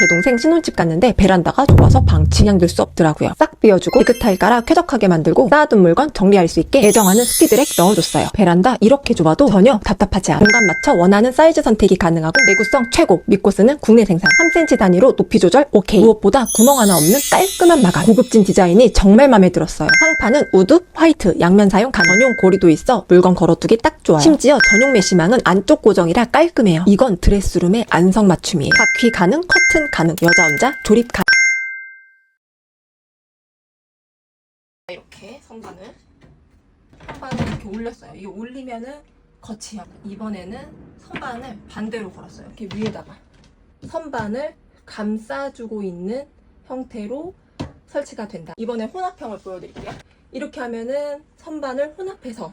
제 동생 신혼집 갔는데 베란다가 좁아서 방 그냥 둘수 없더라고요. 싹 비워주고 깨끗하게 깔아 쾌적하게 만들고 쌓아둔 물건 정리할 수 있게 예정하는 스피드랙 넣어줬어요. 베란다 이렇게 좁아도 전혀 답답하지 않아. 공간 맞춰 원하는 사이즈 선택이 가능하고 내구성 최고. 믿고 쓰는 국내 생산. 3cm 단위로 높이 조절 오케이. 무엇보다 구멍 하나 없는 깔끔한 마감. 고급진 디자인이 정말 마음에 들었어요. 상판은 우드, 화이트, 양면 사용 가능. 전용 고리도 있어 물건 걸어두기 딱 좋아요. 심지어 전용 메시망은 안쪽 고정이라 깔끔해요. 이건 드레스룸의 안성 맞춤이에요. 바퀴 가능, 커튼 가능, 여자 혼자 조립 가능. 이렇게 선반을 선반을 이렇게 올렸어요. 이게 올리면은 거치형. 이번에는 선반을 반대로 걸었어요. 이렇게 위에다가 선반을 감싸주고 있는 형태로 설치가 된다. 이번에 혼합형을 보여드릴게요. 이렇게 하면은 선반을 혼합해서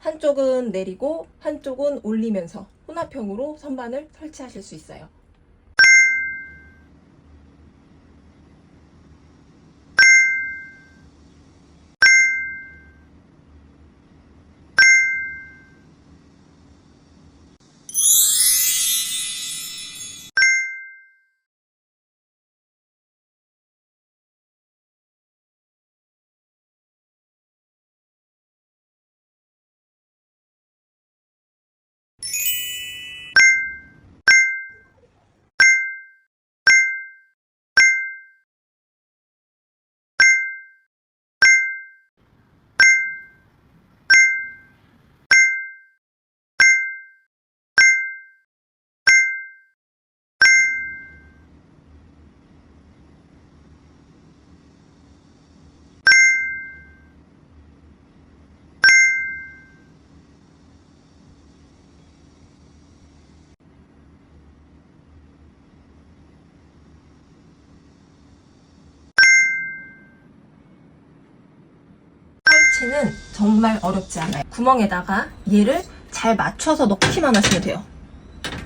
한쪽은 내리고 한쪽은 올리면서 혼합형으로 선반을 설치하실 수 있어요. 설치는 정말 어렵지 않아요. 구멍에다가 얘를 잘 맞춰서 넣기만 하시면 돼요.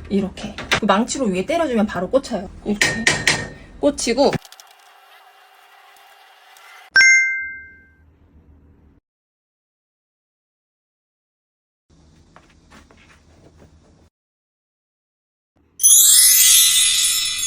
이렇게. 그 망치로 위에 때려주면 바로 꽂혀요. 이렇게. 꽂히고